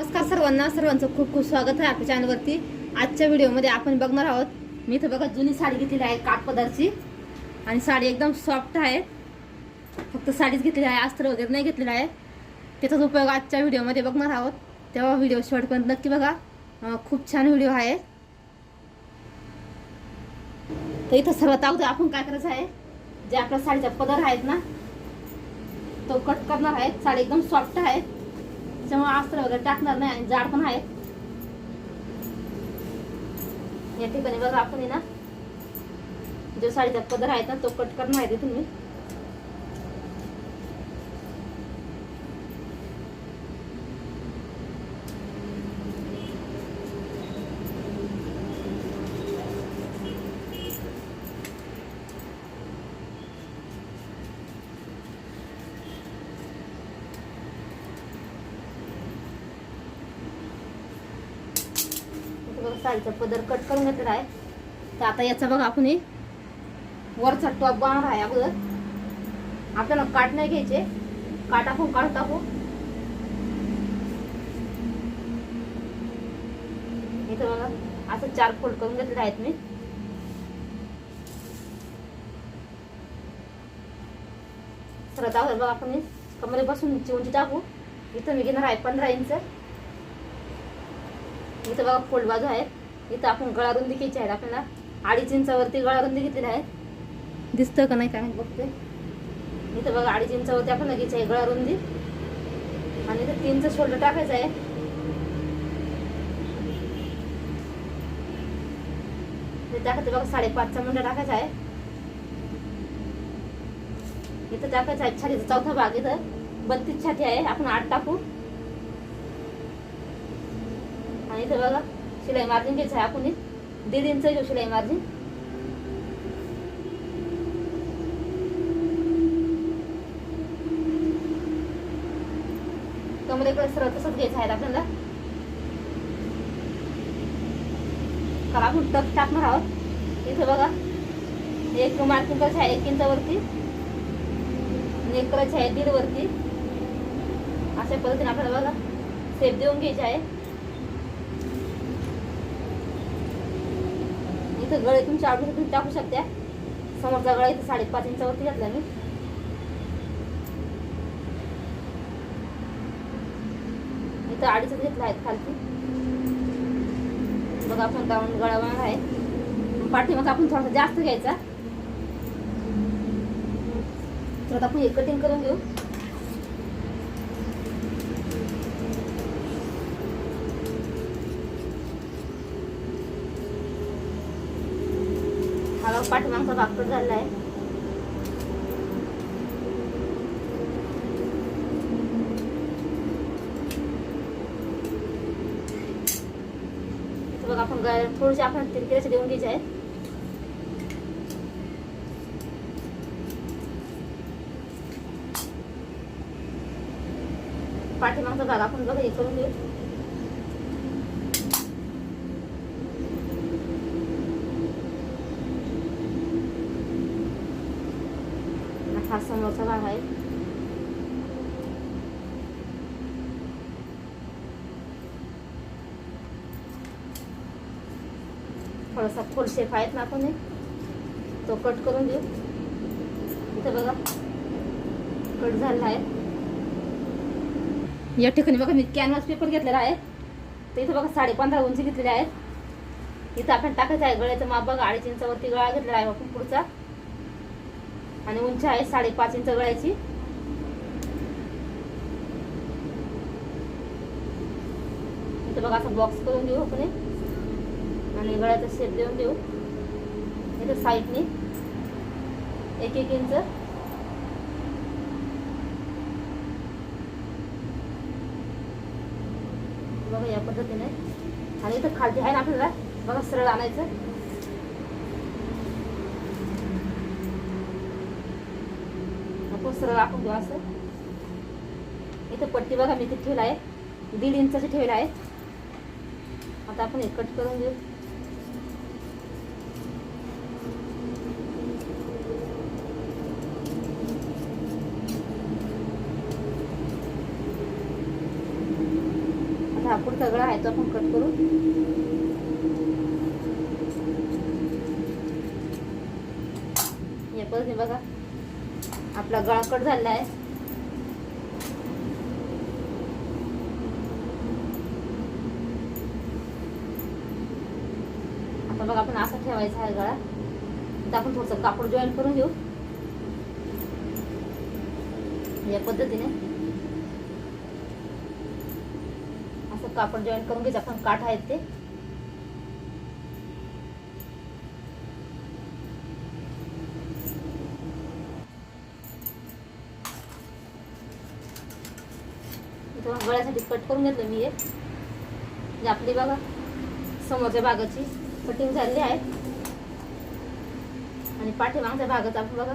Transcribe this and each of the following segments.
नमस्कार सर्वांना सर्वांचं खूप खूप स्वागत आहे आपल्या चॅनलवरती आजच्या व्हिडिओमध्ये आपण बघणार आहोत मी इथं बघा जुनी साडी घेतलेली आहे काठपदरची आणि साडी एकदम सॉफ्ट आहे. फक्त साडीच घेतलेली आहे अस्त्र वगैरे नाही घेतलेलं आहे. त्याचाच उपयोग आजच्या व्हिडिओमध्ये बघणार आहोत. तेव्हा व्हिडिओ शेवटपर्यंत नक्की बघा. खूप छान व्हिडिओ आहे. तर इथं सर्वात अगोदर आपण काय करायचं आहे जे आपल्या साडीचा पदर आहेत ना तो कट करणार आहे. साडी एकदम सॉफ्ट आहे. त्याच्यामुळे अस्त्र वगैरे टाकणार नाही आणि जाड पण आहे या ठिकाणी बघा आपण ना जो साडीचा पदर आहे ना तो कट करणार आहे तिथून मी इथे पदर कट करून घेतलेला आहे. तर आता याचा बघा आपण हे वरचा टॉप बनवणार आहे अगोदर. आपल्याला काट नाही घ्यायचे. काट आपण काढून टाकू इथं बघा असं चार फोल्ड करून घेतलेले आहेत मी. सर्वात अगोदर बघा आपण कमरे कमरेपासून उंची टाकू. इथं मी घेणार आहे पंधरा इंच. इथं बघा फोल्ड बाजू आहे इथं आपण गळा रुंदी घ्यायची आहेत आपल्याला अडीच इंचावरती गळा रुंदी घेतलेली आहे. दिसतं का नाही काय? बघते. इथं बघा अडीच इंचावरती आपल्याला घ्यायची आहे गळा रुंदी. आणि इथं तीनचं शोल्डर टाकायचं आहे. टाकायचं बघा साडेपाचचा मुंडा टाकायचा आहे. इथं टाकायचं आहे छातीचा चौथा भाग. इथं बत्तीस छाती आहे. आपण आठ टाकू. आणि इथे बघा शिलाई मार्जिन घ्यायचं आहे आपण हे. दीड इंच घेऊ शिलाई मार्जिन। कमरेकडे सरळ तसंच घ्यायचं आहे आपल्याला कारण आपण टक टाकणार आहोत इथे बघा एक मार्किंग करायचं आहे एक इंचावरती एक करायचं आहे दीड वरती। अशा पद्धतीने आपल्याला बघा सेप देऊन घ्यायचे आहे इथं गळे तुमच्या आवडीचं तुम्ही टाकू शकता. समोरचा गळा इथं साडेपाच इंचावरती घातला मी. इथं अडीच घेतला आहेत खालती. बघा आपण गाऊन गळा बनवणार आहे. पाठीमाग आपण थोडासा जास्त घ्यायचा. तर आता आपण हे कटिंग करून घेऊ. पाठीमागचा भाग पण झालेला आहे. बघ आपण ग- थोडीशी आपण तिरकिराचे देऊन घ्यायचे आहे पाठीमागचा भाग आपण बघा हे करून घेऊ हा समोरचा भाग आहे. थोडासा फुल शेप आहेत ना आपण तो कट करून देऊ. इथं बघा. कट झालेला आहे. या ठिकाणी बघा मी कॅनव्हास पेपर घेतलेला आहे. तर इथं बघा साडे पंधरा उंची घेतलेले आहेत. इथं आपण टाकायचं आहे गळ्याचं माप बघा. अडीच इंचावरती गळा घेतलेला आहे आपण पुढचा. आणि उंची आहे साडेपाच इंच गळ्याची. इथं बघा असं बॉक्स करून घेऊ आपण आणि गळ्याचा शेप देऊन देऊ. इथं साईडने एक एक इंच. बघा या पद्धतीने. आणि इथं खालती आहे ना आपल्याला. बघा सरळ आणायचं आपण सरळ आपण घेऊ असं. इथं पट्टी बघा मी तिथे ठेवला आहे. दीड इंचाची ठेवला आहे. आता आपण हे कट करून घेऊ आता आपण सगळा आहे तो आपण कट करू. या पद्धतीने बघा. आपला गळा कट झालेला आहे. आता मग आपण असा ठेवायचा आहे गळा. आता आपण थोडंसं कापड जॉईन करून घेऊ. या पद्धतीने. असं कापड जॉईन करून घ्यायचं. आपण काठ आहेत ते. थोडा गळ्यासाठी कट करून घेतलं मी हे म्हणजे आपली बघा समोरच्या भागाची कटिंग झालेली आहे. आणि पाठीमागच्या भागात आपण बघा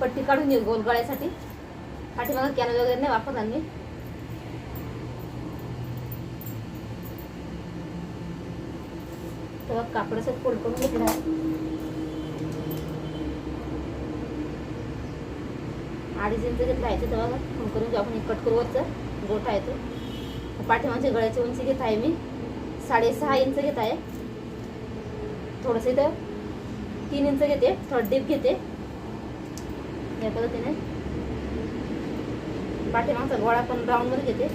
पट्टी काढून घेऊ गोल गळ्यासाठी. पाठीमागं कॅन वगैरे नाही वापरणार मी. तेव्हा कापडाचं फोल्ड करून घेतलं आहे अडीच इंच घेतला आहे तेव्हा फोन करून घेऊ आपण कट करू वरचं. गोठा आहे तो. पाठीमागच्या गळ्याची उंची घेत आहे मी. साडेसहा इंच घेत आहे. थोडंसं इथं तीन इंच घेते. थोडं डीप घेते. या पद्धतीने. पाठीमागचा गोळा पण राऊंडवर घेते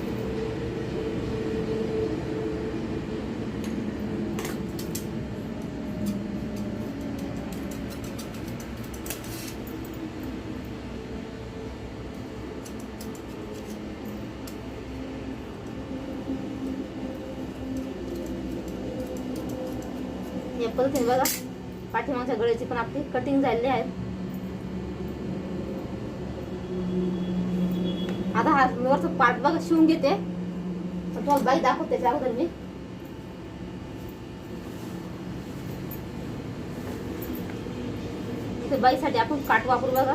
या पद्धतीने बघा सगळ्याची गळ्याची पण आपली कटिंग झालेली आहे. आता हा वरचा पार्ट बघा शिवून घेते. तुम्हाला बाई दाखवते त्याच्या अगोदर मी बाईसाठी आपण काट वापरू बघा.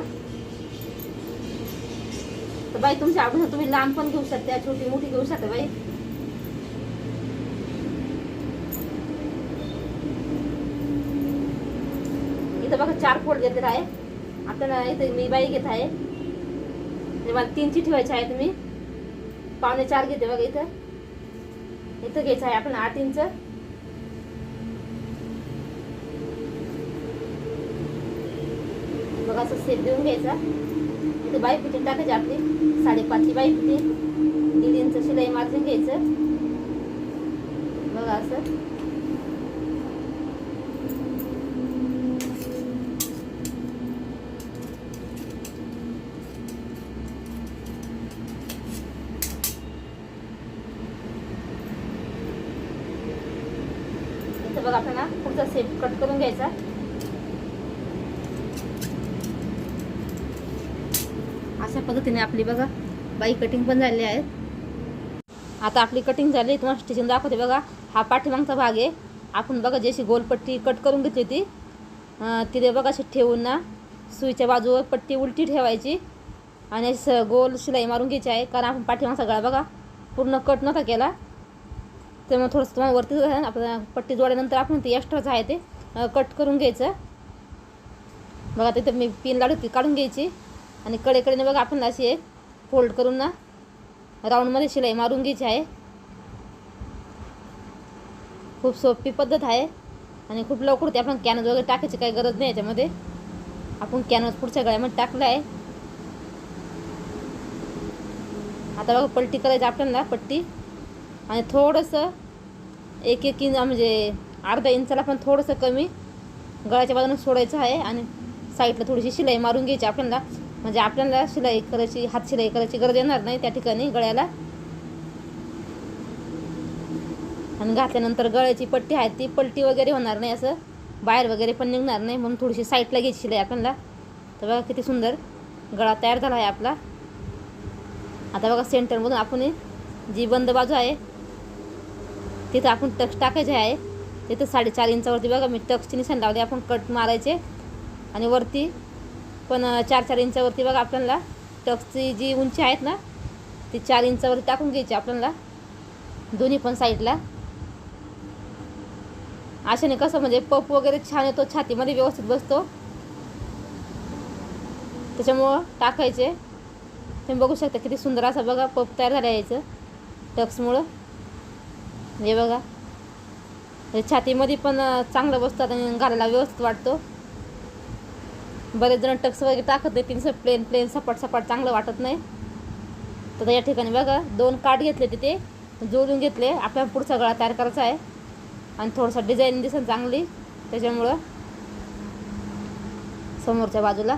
तर बाई तुमच्या आवडीनं तुम्ही लहान पण घेऊ शकता छोटी मोठी घेऊ शकता बाई. इथं बघा चार फोड घेतलेला आहे. आपल्याला इथे मी बाई घेत आहे. मला तीनची ठेवायची आहे तुम्ही. पावणे चार घेते बघा इथं. इथं घ्यायचं आहे आपण आठ इंच. बघा असं सेप देऊन घ्यायचा. इथं बाई फिटिंग टाकायची आपली? साडेपाचची बाई फिटिंग दीड इंच शिलाई मार्जिन घ्यायचं. बघा असं इथं बघा आपल्याला पुढचा सेप कट करून घ्यायचा अशा पद्धतीने आपली बघा. बाई कटिंग पण झालेली आहे आता आपली कटिंग झाली तुम्हाला स्टिचिंग दाखवते बघा. हा पाठीमागचा भाग आहे. आपण बघा जशी गोलपट्टी कट करून घेतली होती. तिथे बघा अशी ठेवून ना सुईच्या बाजूवर पट्टी उलटी ठेवायची. आणि स गोल शिलाई मारून घ्यायची आहे. कारण आपण पाठीमागचा गळा बघा पूर्ण कट नव्हता केला. त्यामुळे थोडंसं तुम्हाला वरती आपण पट्टी जोडल्यानंतर आपण ते एक्स्ट्राचं आहे ते कट करून घ्यायचं. बघा तिथं मी पिन लाडू ती काढून घ्यायची. आणि कडेकडेने बघा आपण अशी एक फोल्ड करून ना. राऊंडमध्ये शिलाई मारून घ्यायची आहे. खूप सोपी पद्धत आहे. आणि खूप लवकर होते. आपण कॅनज वगैरे टाकायची काही गरज नाही याच्यामध्ये. आपण कॅनव्हस पुढच्या गळ्यामध्ये टाकलं आहे. आता बघा पलटी करायची आपल्याला पट्टी. आणि थोडंसं एक एक इंच म्हणजे अर्धा इंचाला पण थोडंसं कमी गळ्याच्या बाजूने सोडायचं आहे. आणि साईडला थोडीशी शिलाई मारून घ्यायची आपल्याला. म्हणजे आपल्याला शिलाई करायची हात शिलाई करायची गरज येणार नाही त्या ठिकाणी गळ्याला. आणि घातल्यानंतर गळ्याची पट्टी आहे ती पलटी वगैरे होणार नाही असं. बाहेर वगैरे पण निघणार नाही म्हणून थोडीशी साईडला घ्यायची शिलाई आपल्याला. तर बघा किती सुंदर गळा तयार झाला आहे आपला. आता बघा सेंटरमधून आपण जी बंद बाजू आहे तिथं आपण टक्स टाकायचे आहे. तिथं साडेचार इंचावरती बघा मी टक्सची निशाण लावली आपण कट मारायचे. आणि वरती पण चार चार इंचावरती बघा आपल्याला. टक्सची जी उंची आहेत ना ती चार इंचावरती टाकून घ्यायची आपल्याला. दोन्ही पण साईडला. अशाने कसं म्हणजे पप वगैरे छान येतो छातीमध्ये व्यवस्थित बसतो. त्याच्यामुळं टाकायचे. तुम्ही बघू शकता किती सुंदर असं बघा पप तयार झालं यायचं टक्समुळं. हे बघा. म्हणजे छातीमध्ये पण चांगलं बसतात आणि घालायला व्यवस्थित वाटतो. बरेच जण टक्स वगैरे टाकत नाही तीन प्लेन प्लेन सपाट सपाट चांगलं वाटत नाही. तर या ठिकाणी बघा दोन काठ घेतले तिथे जोडून घेतले. आपल्याला पुढचा गळा तयार करायचा आहे. आणि थोडंसं डिझाईन दिसेल चांगली. त्याच्यामुळं समोरच्या बाजूला.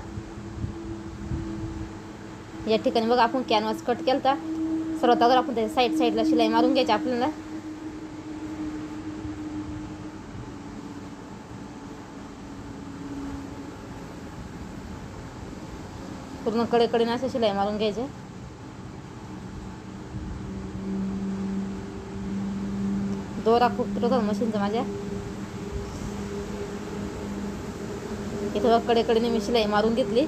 या ठिकाणी बघा आपण कॅनव्हास कट केलता. सर्वात अगोदर आपण त्याच्या साईड साईडला शिलाई मारून घ्यायची आपल्याला. पूर्ण कडेकडे असं शिलाई मारून घ्यायचे. दोरा खूप तुटत होता मशीनचा माझ्या. इथं बघा कडेकडे मी शिलाई मारून घेतली.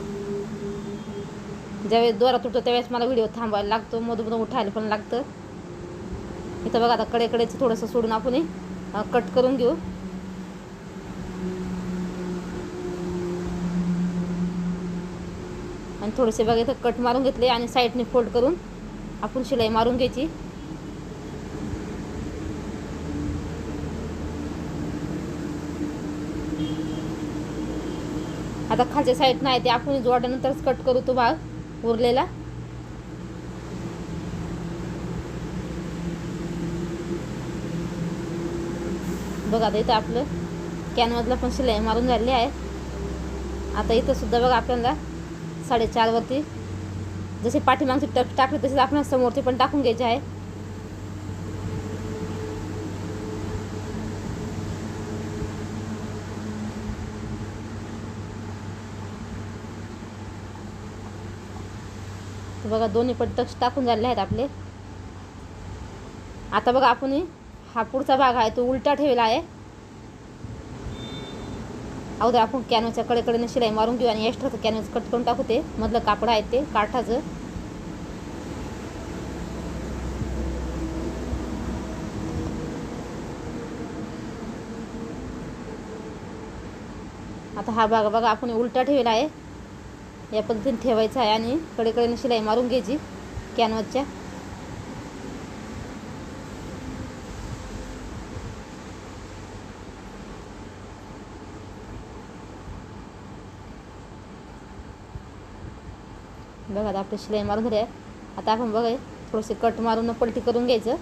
ज्यावेळेस दोरा तुटतो त्यावेळेस मला व्हिडिओ थांबायला लागतो मधून मधून उठायला पण लागतं. इथं बघा आता कडेकडेचं थोडंसं सोडून आपण कट करून घेऊ. आणि थोडेसे बघा इथं कट मारून घेतले आणि साईडने फोल्ड करून आपण शिलाई मारून घ्यायची. आता खालच्या साईड नाही ते आपण जोडल्यानंतरच कट करू तो भाग उरलेला. बघा आता इथं आपलं कॅनमधलं पण शिलाई मारून झालेली आहे. आता इथं सुद्धा बघा आपल्याला साडेचारवरती जसे पाठीमागचे टक टाकले तसेच आपण समोरचे पण टाकून घ्यायचे आहे. तर बघा दोन्ही पण टक्स टाकून झालेले आहेत आपले. आता बघा आपण हा पुढचा भाग आहे तो उलटा ठेवला आहे. अगोदर आपण कॅनव्हसच्या कडेकडेनं शिलाई मारून घेऊ आणि एक्स्ट्राचं कॅनव्हस कट करून टाकू ते. मधलं कापड आहे ते काठाचं. आता हा भाग बघा आपण उलटा ठेवला आहे. या पद्धतीने ठेवायचा आहे आणि कडेकडेनं शिलाई मारून घ्यायची कॅनव्हसच्या बघा आता आपली शिलाई मारून झाली आहे. आता आपण बघा थोडेसे कट मारून पलटी करून घ्यायचं.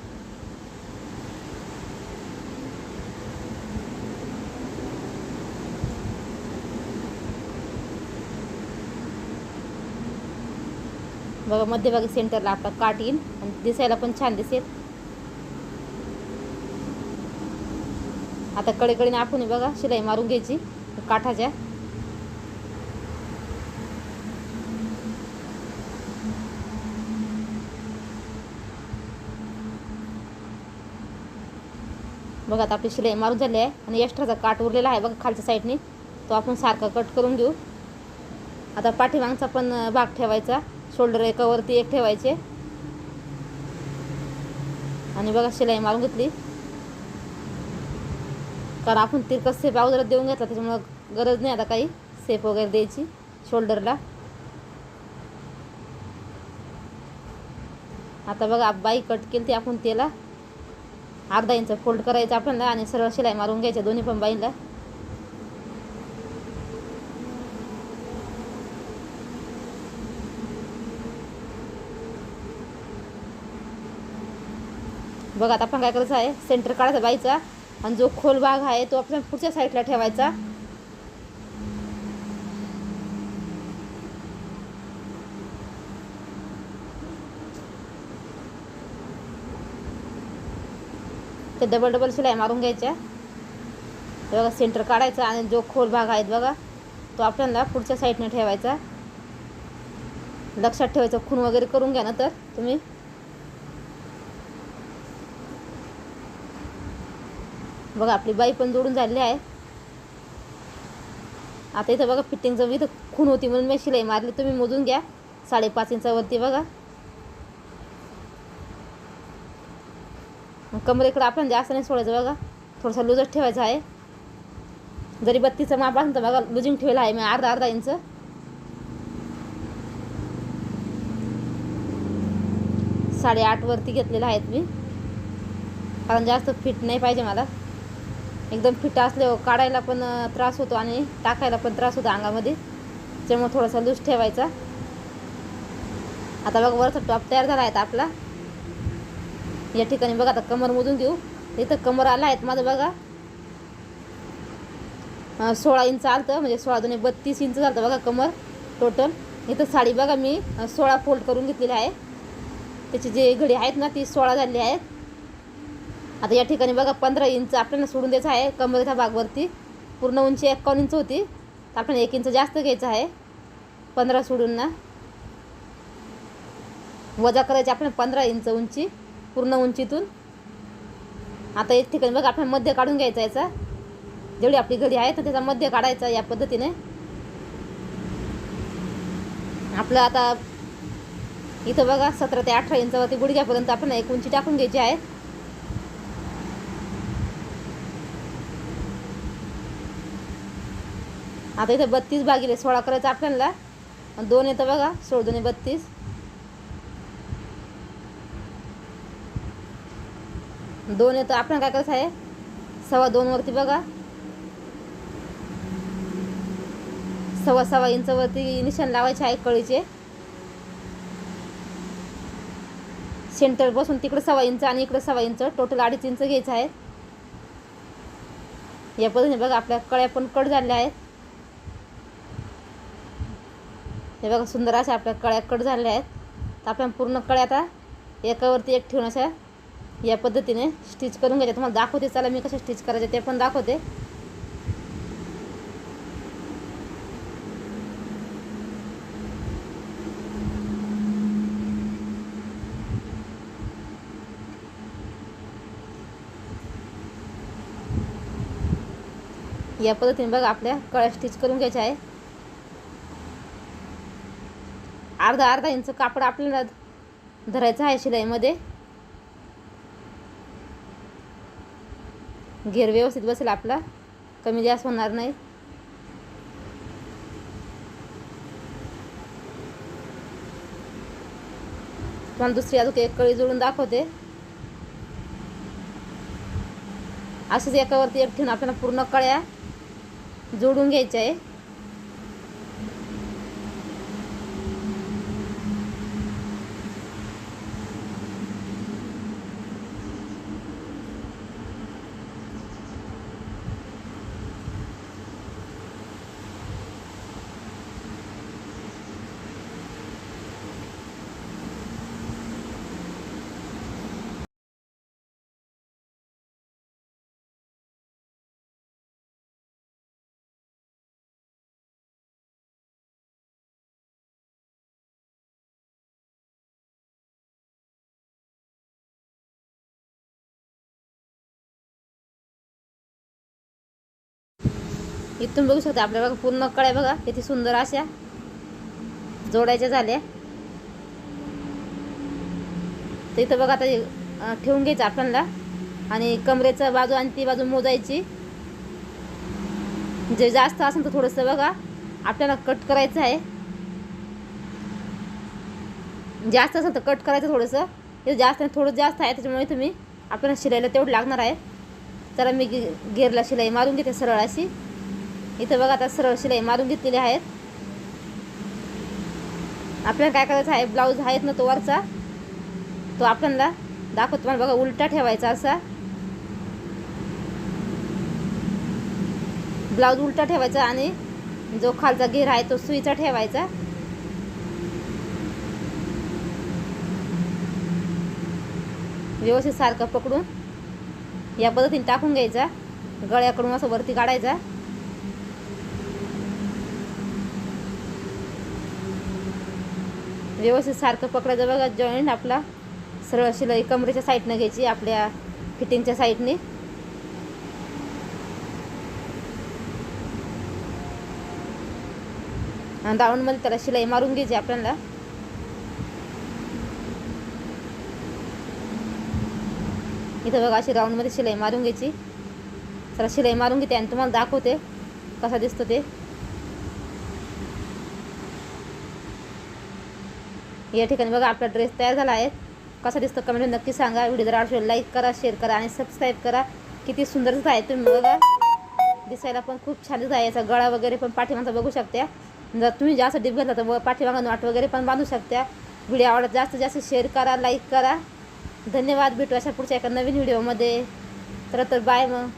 बघा मध्यभागी सेंटरला आपला काट येईल आणि दिसायला पण छान दिसेल. आता कडेकडे आपण बघा शिलाई मारून घ्यायची काठाच्या. बघा आता आपली शिलाई मारून झाली आहे आणि एक्स्ट्राचा काट उरलेला आहे बघा खालच्या साईडने तो आपण सारखा कट करून घेऊ. आता पाठीमागचा पण भाग ठेवायचा. शोल्डर एकावरती एक ठेवायचे. आणि बघा शिलाई मारून घेतली. कारण आपण तिरकस सेप अगोदर देऊन घेतला त्याच्यामुळं गरज नाही आता काही सेप वगैरे द्यायची शोल्डरला आता बघा बाई कट केली ती आपण त्याला. अर्धा इंच फोल्ड करायचं आपण आणि सरळ शिलाई मारून घ्यायच्या दोन्ही पण बाईला. बघा आता आपण काय करायचं आहे? सेंटर काढायचा बाईचा. आणि जो खोल भाग आहे तो आपण पुढच्या साईडला ठेवायचा. ते डबल डबल शिलाई मारून घ्यायच्या. बघा सेंटर काढायचा आणि जो खोल भाग आहेत बघा तो आपल्याला पुढच्या साईडनं ठेवायचा. लक्षात ठेवायचं खून वगैरे करून घ्या ना तर तुम्ही. बघा आपली बाई पण जोडून झालेली आहे. आता इथं बघा फिटिंगचं इथं खून होती म्हणून मी शिलाई मारली. तुम्ही मोजून घ्या. साडेपाच इंचावरती बघा. कमर कमरेकडं आपण जास्त नाही सोडायचं बघा. थोडंसं लूजच ठेवायचं आहे. जरी बत्तीचं माप असेल तर बघा लुजिंग ठेवलं आहे मी अर्धा अर्धा इंच. साडेआठवरती घेतलेलं आहेत मी. कारण जास्त फिट नाही पाहिजे मला. एकदम फिट असल्यावर हो, काढायला पण त्रास होतो आणि टाकायला पण त्रास होतो अंगामध्ये. त्यामुळे थोडासा लूज ठेवायचा. आता बघा वरचा टॉप तयार झाला आहे आपला. या ठिकाणी बघा आता कमर मोजून घेऊ इथं कमर आला आहेत माझं बघा. सोळा इंच आलतं म्हणजे सोळा दोन्ही बत्तीस इंच झालं बघा कमर टोटल इथं साडी बघा मी सोळा फोल्ड करून घेतलेली आहे. त्याची जे घडी आहेत ना ती सोळा झालेली आहेत. आता या ठिकाणी बघा पंधरा इंच आपल्याला सोडून द्यायचं आहे कमरेच्या भागवरती पूर्ण उंची एकावन्न इंच होती. तर आपल्याला एक इंच जास्त घ्यायचं आहे. पंधरा सोडून ना. वजा करायची आपल्याला पंधरा इंच उंची. पूर्ण उंचीतून. आता एक ठिकाणी बघा आपण मध्य काढून घ्यायचा याचा. जेवढी आपली घडी आहे तर त्याचा मध्य काढायचा या पद्धतीने. आपलं आता इथं बघा सतरा ते अठरा इंचावरती गुडघ्यापर्यंत आपण एक उंची टाकून घ्यायची आहे. आता इथं बत्तीस भागिले सोळा करायचं आपल्याला. दोन येतं बघा सोळ दोन्ही बत्तीस. दोन येतं. आपण काय करायचं आहे? सव्वा दोनवरती बघा. सव्वा सव्वा इंचवरती निशाण लावायचे आहे कळीचे. सेंटर बसून तिकडे सव्वा इंच आणि इकडे सव्वा इंच. टोटल अडीच इंच घ्यायचं आहे. या पद्धतीने बघा आपल्या कळ्या पण कट झालेल्या आहेत. हे बघा सुंदर अशा आपल्या कळ्या कट झालेल्या आहेत. तर आपण पूर्ण कळ्या आता एकावरती एक ठेवून अशा या पद्धतीने स्टिच करून घ्यायचे. तुम्हाला दाखवते चला मी कसे स्टिच करायचे ते पण दाखवते. या पद्धतीने बघा आपल्या कळ्या स्टिच करून घ्यायच्या आहे. अर्धा अर्धा इंच कापड आपल्याला धरायचं आहे शिलाईमध्ये. घेर व्यवस्थित बसेल आपला. कमी जास्त होणार नाही. तुम्हाला दुसरी अजून एक कळी जोडून दाखवते. असंच एकावरती एक ठेवून आपल्याला पूर्ण कळ्या जोडून घ्यायच्या आहे. इथून बघू शकता आपल्या बघा पूर्ण कळ्या बघा किती सुंदर अशा जोडायच्या झाल्या. तर इथं बघा आता ठेवून घ्यायचं आपल्याला. आणि कमरेचा बाजू आणि ती बाजू मोजायची. जे जास्त असेल तर थोडंसं बघा आपल्याला कट करायचं आहे. जास्त असेल तर कट करायचं थोडंसं. हे जास्त थोडं जास्त आहे त्याच्यामुळे तुम्ही आपल्याला शिलाईला तेवढं लागणार आहे. तर मी गे शिलाई मारून घेते सरळ अशी. इथं बघा आता सरळ शिलाई मारून घेतलेली आहेत. आपल्याला काय करायचं आहे? ब्लाऊज आहेत ना तो वरचा. तो आपल्याला दाखवतो. तुम्हाला बघा उलटा ठेवायचा असा. ब्लाऊज उलटा ठेवायचा आणि जो खालचा घेर आहे तो सुईचा ठेवायचा. व्यवस्थित सारखं पकडून या पद्धतीने टाकून घ्यायचा. गळ्याकडून असं वरती काढायचा. व्यवस्थित सारखं पकडायचं. बघा जॉईंट आपला सरळ शिलाई कमरेच्या साईडनं घ्यायची आपल्या फिटिंगच्या साईडने दावणमध्ये त्याला शिलाई मारून घ्यायची आपल्याला. इथं बघा अशी राऊंडमध्ये शिलाई मारून घ्यायची. जरा शिलाई मारून घेते आणि तुम्हाला दाखवते कसा दिसतो ते. या ठिकाणी बघा आपला ड्रेस तयार झाला आहे. कसा दिसतो कमेंट नक्की सांगा. व्हिडिओ जर आवडला लाईक करा शेअर करा आणि सबस्क्राईब करा. किती सुंदर आहे. तुम्ही बघा. दिसायला पण खूप छान दिसत आहे. याचा गळा वगैरे पण पाठीमागचा बघू शकता जर तुम्ही जास्त डीप घेतला तर पाठीमागा नॉट वगैरे पण बांधू शकता व्हिडिओ आवडत जास्त जास्त शेअर करा लाईक करा. धन्यवाद. भेटू अशा पुढच्या एका नवीन व्हिडिओमध्ये तर तर बाय मग.